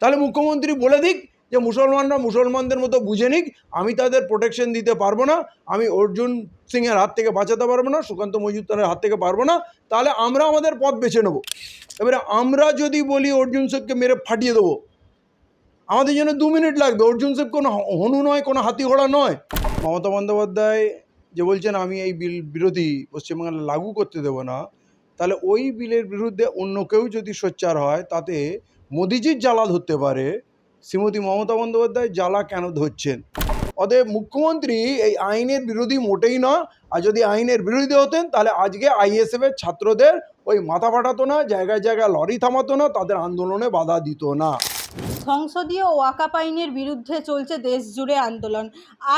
তাহলে মুখ্যমন্ত্রী বলে দিক যে মুসলমানরা মুসলমানদের মতো বুঝে নিক, আমি তাদের প্রোটেকশন দিতে পারব না, আমি অর্জুন সিংয়ের হাত থেকে বাঁচাতে পারব না, সুকান্ত মজুমদারের হাত থেকে পারব না, তাহলে আমরা আমাদের পথ বেছে নেব। এবারে আমরা যদি বলি অর্জুন সিংকে মেরে ফাটিয়ে দেবো, আমাদের জন্য দু মিনিট লাগবে। অর্জুন সিং কোনো হনু নয়, কোনো হাতি ঘোড়া নয়। মমতা বন্দ্যোপাধ্যায় যে বলছেন, আমি এই বিল বিরোধী পশ্চিমবাংলা লাগু করতে দেবো না। তাহলে ওই বিলের বিরুদ্ধে অন্য কেউ যদি সোচ্চার হয়, তাতে মোদিজির জ্বালা ধরতে পারে, শ্রীমতী মমতা বন্দ্যোপাধ্যায় জ্বালা কেন ধরছেন? অতএব মুখ্যমন্ত্রী এই আইনের বিরোধী মোটেই না, আর যদি আইনের বিরোধী হতেন, তাহলে আজকে আইএসএফের ছাত্রদের ওই মাথা ফাটাতো না, জায়গায় জায়গায় লরি থামাতো না, তাদের আন্দোলনে বাধা দিত না। সংসদীয় ওয়াকাপ আইনের বিরুদ্ধে চলছে দেশ জুড়ে আন্দোলন।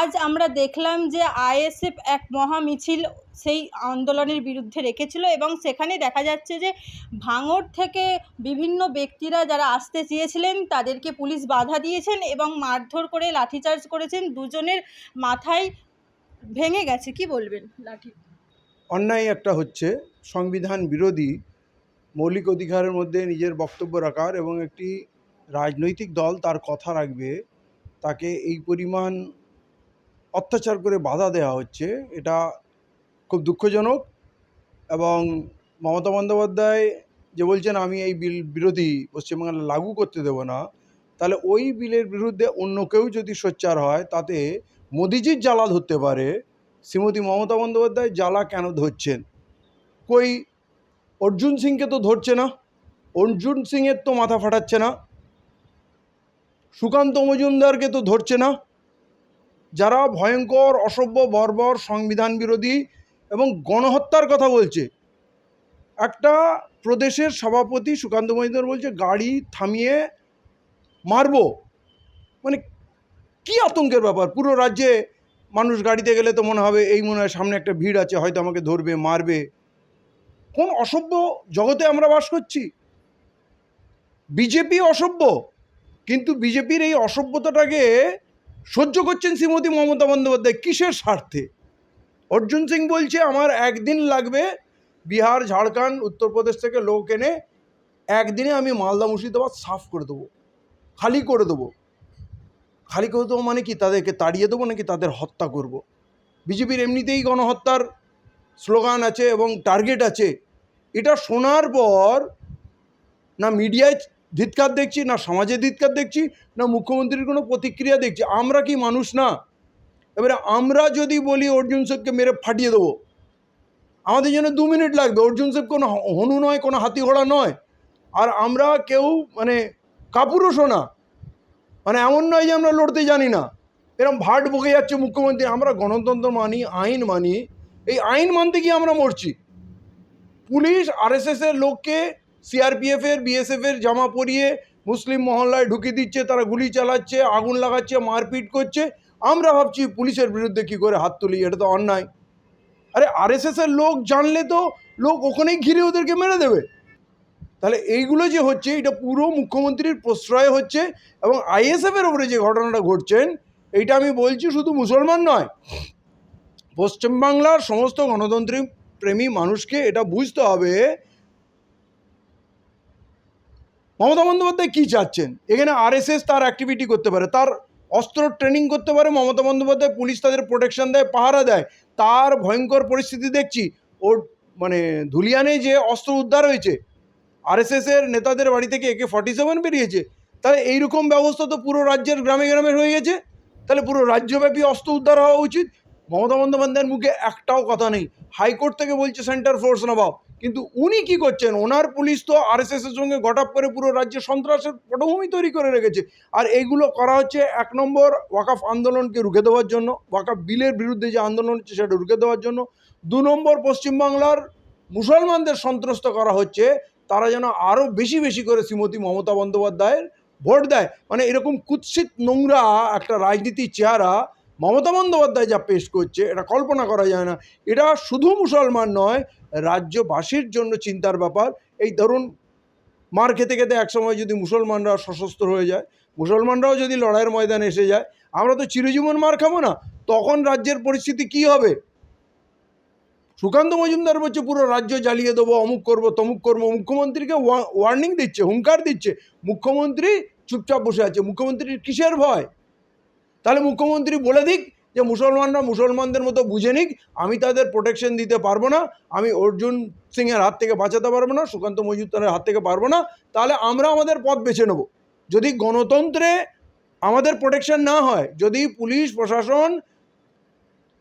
আজ আমরা দেখলাম যে আইএসএফ এক মহা মিছিল সেই আন্দোলনের বিরুদ্ধে রেখেছিল এবং সেখানে দেখা যাচ্ছে যে ভাঙড় থেকে বিভিন্ন ব্যক্তিরা যারা আসতে চেয়েছিলেন তাদেরকে পুলিশ বাধা দিয়েছেন এবং মারধর করে লাঠিচার্জ করেছেন। দুজনের মাথায় ভেঙে গেছে। কি বলবেন লাঠি? অন্যায় একটা হচ্ছে। সংবিধান বিরোধী মৌলিক অধিকারের মধ্যে নিজের বক্তব্য রাখার এবং একটি রাজনৈতিক দল তার কথা রাখবে, তাকে এই পরিমাণ অত্যাচার করে বাধা দেওয়া হচ্ছে, এটা খুব দুঃখজনক। এবং মমতা বন্দ্যোপাধ্যায় যে বলছেন, আমি এই বিল বিরোধী পশ্চিমবাংলা লাগু করতে দেব না। তাহলে ওই বিলের বিরুদ্ধে অন্য কেউ যদি সোচ্চার হয়, তাতে মোদিজির জ্বালা ধরতে পারে, শ্রীমতী মমতা বন্দ্যোপাধ্যায় জ্বালা কেন ধরছেন? কই অর্জুন সিংকে তো ধরছে না, অর্জুন সিংয়ের তো মাথা ফাটাচ্ছে না। সুকান্ত মজুমদারকে তো ধরছে না। যারা ভয়ঙ্কর, অসভ্য, বর্বর, সংবিধান বিরোধী এবং গণহত্যার কথা বলছে। একটা প্রদেশের সভাপতি সুকান্ত মজুমদার বলছে, গাড়ি থামিয়ে মারবো। মানে কি আতঙ্কের ব্যাপার? পুরো রাজ্যে মানুষ গাড়িতে গেলে তো মনে হবে, এই মনে হয় সামনে একটা ভিড় আছে, হয়তো আমাকে ধরবে, মারবে। কোন অসভ্য জগতে আমরা বাস করছি? বিজেপি অসভ্য। কিন্তু বিজেপির এই অসভ্যতাটাকে সহ্য করছেন শ্রীমতী মমতা বন্দ্যোপাধ্যায় কিসের স্বার্থে? অর্জুন সিং বলছে, আমার একদিন লাগবে বিহার, ঝাড়খণ্ড, উত্তরপ্রদেশ থেকে লোক এনে একদিনে আমি মালদা মুর্শিদাবাদ সাফ করে দেবো, খালি করে দেবো। খালি করে দেবো মানে কি? তাদেরকে তাড়িয়ে দেবো নাকি তাদের হত্যা করব। বিজেপির এমনিতেই গণহত্যার স্লোগান আছে এবং টার্গেট আছে। এটা শোনার পর না, মিডিয়ায় ধিৎকার দেখছি, না সমাজে ধিৎকার দেখছি, না মুখ্যমন্ত্রীর কোনো প্রতিক্রিয়া দেখছি। আমরা কি মানুষ না? এবারে আমরা যদি বলি অর্জুন সিংকে মেরে ফাটিয়ে দেবো, আমাদের জন্য দু মিনিট লাগবে। অর্জুন সিং কোনো হনু নয়, কোনো হাতি ঘোড়া নয়। আর আমরা কেউ মানে কাপুরুষও না। মানে এমন নয় যে আমরা লড়তে জানি না। এরকম ভাট বকে যাচ্ছে মুখ্যমন্ত্রী, আমরা গণতন্ত্র মানি, আইন মানি, এই আইন মানতে গিয়ে আমরা মরছি। পুলিশ আরএসএসের লোককে সিআরপিএফের বিএসএফের জামা পরিয়ে মুসলিম মহল্লায় ঢুকে দিচ্ছে, তারা গুলি চালাচ্ছে, আগুন লাগাচ্ছে, মারপিট করছে। আমরা ভাবছি পুলিশের বিরুদ্ধে কি করে হাত তুলি, এটা তো অন্যায়। আরে আরএসএসের লোক জানলে তো লোক ওখানেই ঘিরে ওদেরকে মেরে দেবে। তাহলে এইগুলো যে হচ্ছে, এটা পুরো মুখ্যমন্ত্রীর প্রশ্রয় হচ্ছে এবং আইএসএফের ওপরে যে ঘটনাটা ঘটছেন, এইটা আমি বলছি শুধু মুসলমান নয়। পশ্চিমবাংলার সমস্ত গণতন্ত্রী প্রেমী মানুষকে এটা বুঝতে হবে মমতা বন্দ্যোপাধ্যায় কী চাচ্ছেন? এখানে আরএসএস তার অ্যাক্টিভিটি করতে পারে, তার অস্ত্র ট্রেনিং করতে পারে, মমতা বন্দ্যোপাধ্যায় পুলিশ তাদের প্রোটেকশন দেয়, পাহারা দেয়। তার ভয়ঙ্কর পরিস্থিতি দেখছি, ওর মানে ধুলিয়ানে যে অস্ত্র উদ্ধার হয়েছে আরএসএসের নেতাদের বাড়ি থেকে একে ফর্টি সেভেন বেরিয়েছে, তাহলে এইরকম ব্যবস্থা তো পুরো রাজ্যের গ্রামে গ্রামে হয়ে গেছে। তাহলে পুরো রাজ্যব্যাপী অস্ত্র উদ্ধার হওয়া উচিত। মমতা বন্দ্যোপাধ্যায়ের মুখে একটাও কথা নেই, হাইকোর্ট থেকে বলছে সেন্টার ফোর্স নবাব কিন্তু উনি কি করছেন? ওনার পুলিশ তো আরএসএস এর সঙ্গে গটাপ করে পুরো রাজ্যে সন্ত্রাসের পটভূমি তৈরি করে রেখেছে। আর এইগুলো করা হচ্ছে এক নম্বর ওয়াকাফ আন্দোলনকে রুখে দেওয়ার জন্য ওয়াকাফ বিলের বিরুদ্ধে যে আন্দোলন হচ্ছে সেটা রুখে দেওয়ার জন্য। দু নম্বর পশ্চিমবাংলার মুসলমানদের সন্ত্রস্ত করা হচ্ছে, তারা যেন আরও বেশি বেশি করে শ্রীমতী মমতা বন্দ্যোপাধ্যায়ের ভোট দেয়। মানে এরকম কুৎসিত নোংরা একটা রাজনীতির চেহারা মমতা বন্দ্যোপাধ্যায় যা পেশ করছে, এটা কল্পনা করা যায় না। এটা শুধু মুসলমান নয়, রাজ্যবাসীর জন্য চিন্তার ব্যাপার। এই ধরুন, মার খেতে খেতে একসময় যদি মুসলমানরা সশস্ত্র হয়ে যায়, মুসলমানরাও যদি লড়াইয়ের ময়দানে এসে যায়, আমরা তো চিরজীবন মার খাব না। তখন রাজ্যের পরিস্থিতি কি হবে? সুকান্ত মজুমদার বলছে, পুরো রাজ্য জ্বালিয়ে দেবো, অমুক করব, তমুক করব। মুখ্যমন্ত্রীকে ওয়ার্নিং দিচ্ছে, হুঙ্কার দিচ্ছে। মুখ্যমন্ত্রী চুপচাপ বসে আছে। মুখ্যমন্ত্রীর কিসের ভয়? তাহলে মুখ্যমন্ত্রী বলে দিক যে মুসলমানরা মুসলমানদের মতো বুঝে নিক, আমি তাদের প্রোটেকশন দিতে পারব না, আমি অর্জুন সিংয়ের হাত থেকে বাঁচাতে পারব না, সুকান্ত মজুমদারের হাত থেকে পারব না, তাহলে আমরা আমাদের পথ বেছে নেব। যদি গণতন্ত্রে আমাদের প্রোটেকশন না হয়, যদি পুলিশ, প্রশাসন,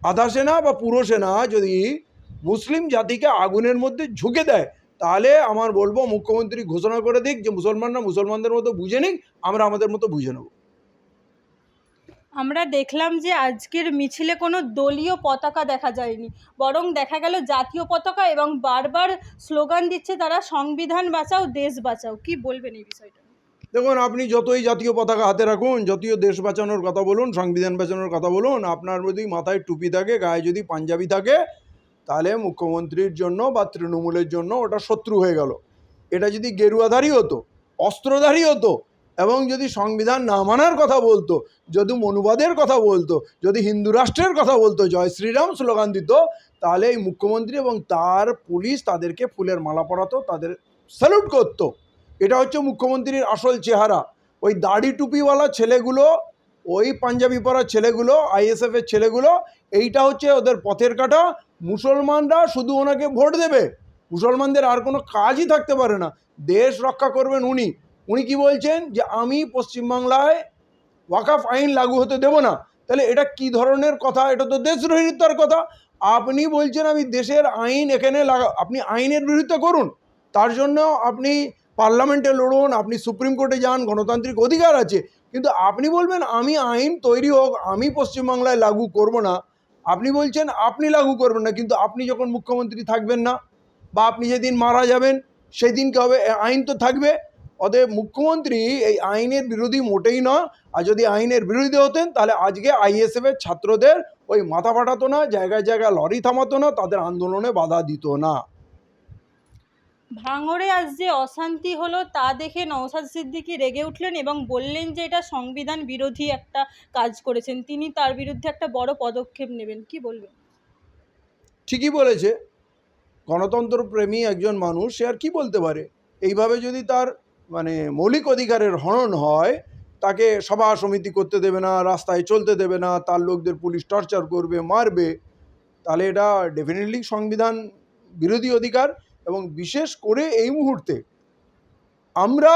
আধা সেনা বা পুরো সেনা যদি মুসলিম জাতিকে আগুনের মধ্যে ঝুঁকে দেয়, তাহলে আমার বলব মুখ্যমন্ত্রী ঘোষণা করে দিক যে মুসলমানরা মুসলমানদের মতো বুঝে নিক, আমরা আমাদের মতো বুঝে নেব। আমরা দেখলাম যে আজকের মিছিলে কোনো দলীয় পতাকা দেখা যায়নি। বরং দেখা গেল জাতীয় পতাকা এবং বারবার স্লোগান দিচ্ছে তারা, সংবিধান বাঁচাও, দেশ বাঁচাও। কি বলবেন এই বিষয়টা? দেখুন, আপনি যতই জাতীয় পতাকা হাতে রাখুন, যতই দেশ বাঁচানোর কথা বলুন, সংবিধান বাঁচানোর কথা বলুন, আপনার যদি মাথায় টুপি থাকে, গায়ে যদি পাঞ্জাবি থাকে, তাহলে মুখ্যমন্ত্রীর জন্য বা তৃণমূলের জন্য ওটা শত্রু হয়ে গেল। এটা যদি গেরুয়াধারী হতো, অস্ত্রধারী হতো এবং যদি সংবিধান না মানার কথা বলতো, যদি মনুবাদের কথা বলতো, যদি হিন্দু রাষ্ট্রের কথা বলতো, জয় শ্রীরাম স্লোগান দিত, তাহলে এই মুখ্যমন্ত্রী এবং তার পুলিশ তাদেরকে ফুলের মালা পরাতো, তাদের স্যালুট করতো। এটা হচ্ছে মুখ্যমন্ত্রীর আসল চেহারা। ওই দাড়ি টুপিওয়ালা ছেলেগুলো, ওই পাঞ্জাবি পরা ছেলেগুলো, আইএসএফ এর ছেলেগুলো, এইটা হচ্ছে ওদের পথের কাটা। মুসলমানরা শুধু ওনাকে ভোট দেবে। মুসলমানদের আর কোনো কাজই থাকতে পারে না। দেশ রক্ষা করবেন উনি। উনি কি বলছেন যে আমি পশ্চিমবাংলায় ওয়াকাফ আইন লাগু হতে দেব না। তাহলে এটা কি ধরনের কথা? এটা তো দেশদ্রোহিতার কথা। আপনি বলছেন আমি দেশের আইন এখানে লাগা, আপনি আইনের বিরুদ্ধে করুন। তার জন্য আপনি পার্লামেন্টে লড়ুন, আপনি সুপ্রিম কোর্টে যান, গণতান্ত্রিক অধিকার আছে। কিন্তু আপনি বলবেন আমি আইন তৈরি হোক, আমি পশ্চিমবাংলায় লাগু করব না। আপনি বলছেন আপনি লাগু করবেন না, কিন্তু আপনি যখন মুখ্যমন্ত্রী থাকবেন না, বা আপনি যেদিন মারা যাবেন সেই দিনকে হবে আইন তো থাকবে। অতএব মুখ্যমন্ত্রী এই আইনের বিরোধী মোটেই নয়। আর যদি আইনের বিরোধী হতেন তাহলে আজকে আইএসএফ এর ছাত্রদের ওই মাথা ফাটাতো না জায়গায় জায়গায় লরি থামাতো না তাদের আন্দোলনে বাধা দিত না। ভাঙড়ে আজ যে অশান্তি হলো তা দেখে নওশাদ সিদ্দিকী রেগে উঠলেন এবং বললেন যে এটা সংবিধান বিরোধী একটা কাজ করেছেন। তিনি তার বিরুদ্ধে একটা বড় পদক্ষেপ নেবেন। কি বলবেন? ঠিকই বলেছে। গণতন্ত্র প্রেমী একজন মানুষ সে আর কি বলতে পারে? এইভাবে যদি তার মানে মৌলিক অধিকারের হনন হয়, তাকে সভা সমিতি করতে দেবে না, রাস্তায় চলতে দেবে না, তার লোকদের পুলিশ টর্চার করবে, মারবে, তাহলে এটা ডেফিনেটলি সংবিধান বিরোধী অধিকার এবং বিশেষ করে এই মুহূর্তে আমরা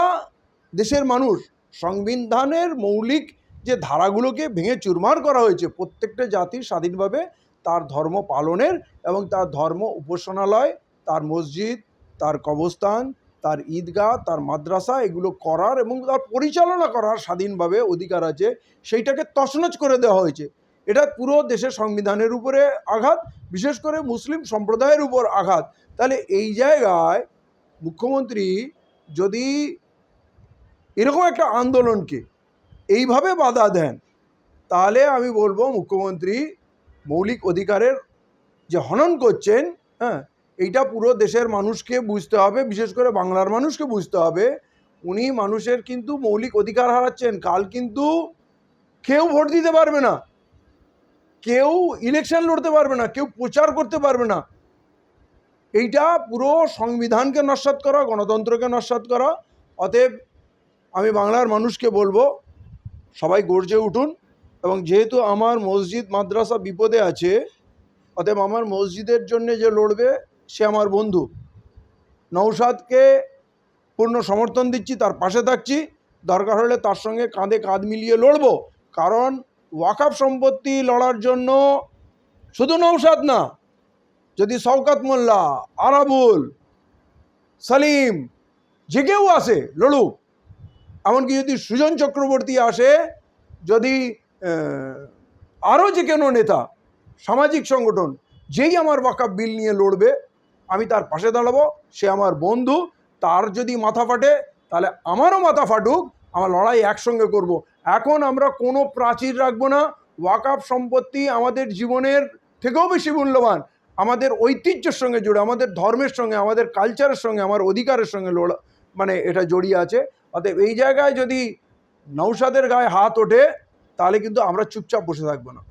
দেশের মানুষ, সংবিধানের মৌলিক যে ধারাগুলোকে ভেঙে চুরমার করা হয়েছে প্রত্যেকটা জাতির স্বাধীনভাবে তার ধর্ম পালনের এবং তার ধর্ম উপাসনালয়, তার মসজিদ, তার কবরস্থান তার ঈদগাহ, তার মাদ্রাসা এগুলো করার এবং তার পরিচালনা করার স্বাধীনভাবে অধিকার আছে, সেইটাকে তছনছ করে দেওয়া হয়েছে। এটা পুরো দেশের সংবিধানের উপরে আঘাত, বিশেষ করে মুসলিম সম্প্রদায়ের উপর আঘাত। তাহলে এই জায়গায় মুখ্যমন্ত্রী যদি এরকম একটা আন্দোলনকে এইভাবে বাধা দেন, তাহলে আমি বলব মুখ্যমন্ত্রী মৌলিক অধিকারের যে হনন করছেন হ্যাঁ এইটা পুরো দেশের মানুষকে বুঝতে হবে, বিশেষ করে বাংলার মানুষকে বুঝতে হবে। উনি মানুষের কিন্তু মৌলিক অধিকার হারাচ্ছেন, কাল কিন্তু কেউ ভোট দিতে পারবে না। কেউ ইলেকশন লড়তে পারবে না, কেউ প্রচার করতে পারবে না। এইটা পুরো সংবিধানকে নস্বাত করা, গণতন্ত্রকে নস্বাত করা। অতএব আমি বাংলার মানুষকে বলব, সবাই গর্জে উঠুন এবং যেহেতু আমার মসজিদ মাদ্রাসা বিপদে আছে, অতএব আমার মসজিদের জন্য যে লড়বে সে আমার বন্ধু। নৌসাদকে পূর্ণ সমর্থন দিচ্ছি, তার পাশে থাকছি। দরকার হলে তার সঙ্গে কাঁধে কাঁধ মিলিয়ে লড়বো। কারণ ওয়াকাফ সম্পত্তি লড়ার জন্য শুধু নৌসাদ না, যদি শওকাত মোল্লা, আরাবুল, সালিম, যে কেউ আসে লড়ুক, এমনকি যদি সুজন চক্রবর্তী আসে, যদি আরও যে কোনো নেতা, সামাজিক সংগঠন, যেই আমার ওয়াকাফ বিল নিয়ে লড়বে আমি তার পাশে দাঁড়াবো, সে আমার বন্ধু, তার যদি মাথা ফাটে, তাহলে আমারও মাথা ফাটুক, আমার লড়াই একসঙ্গে করব। এখন আমরা কোনো প্রাচীর রাখব না ওয়াকাফ সম্পত্তি আমাদের জীবনের থেকেও বেশি মূল্যবান, আমাদের ঐতিহ্যের সঙ্গে জুড়ে, আমাদের ধর্মের সঙ্গে, আমাদের কালচারের সঙ্গে, আমার অধিকারের সঙ্গে লড়া মানে এটা জড়িয়ে আছে অতএব এই জায়গায় যদি নৌসাদের গায়ে হাত ওঠে, তাহলে কিন্তু আমরা চুপচাপ বসে থাকব না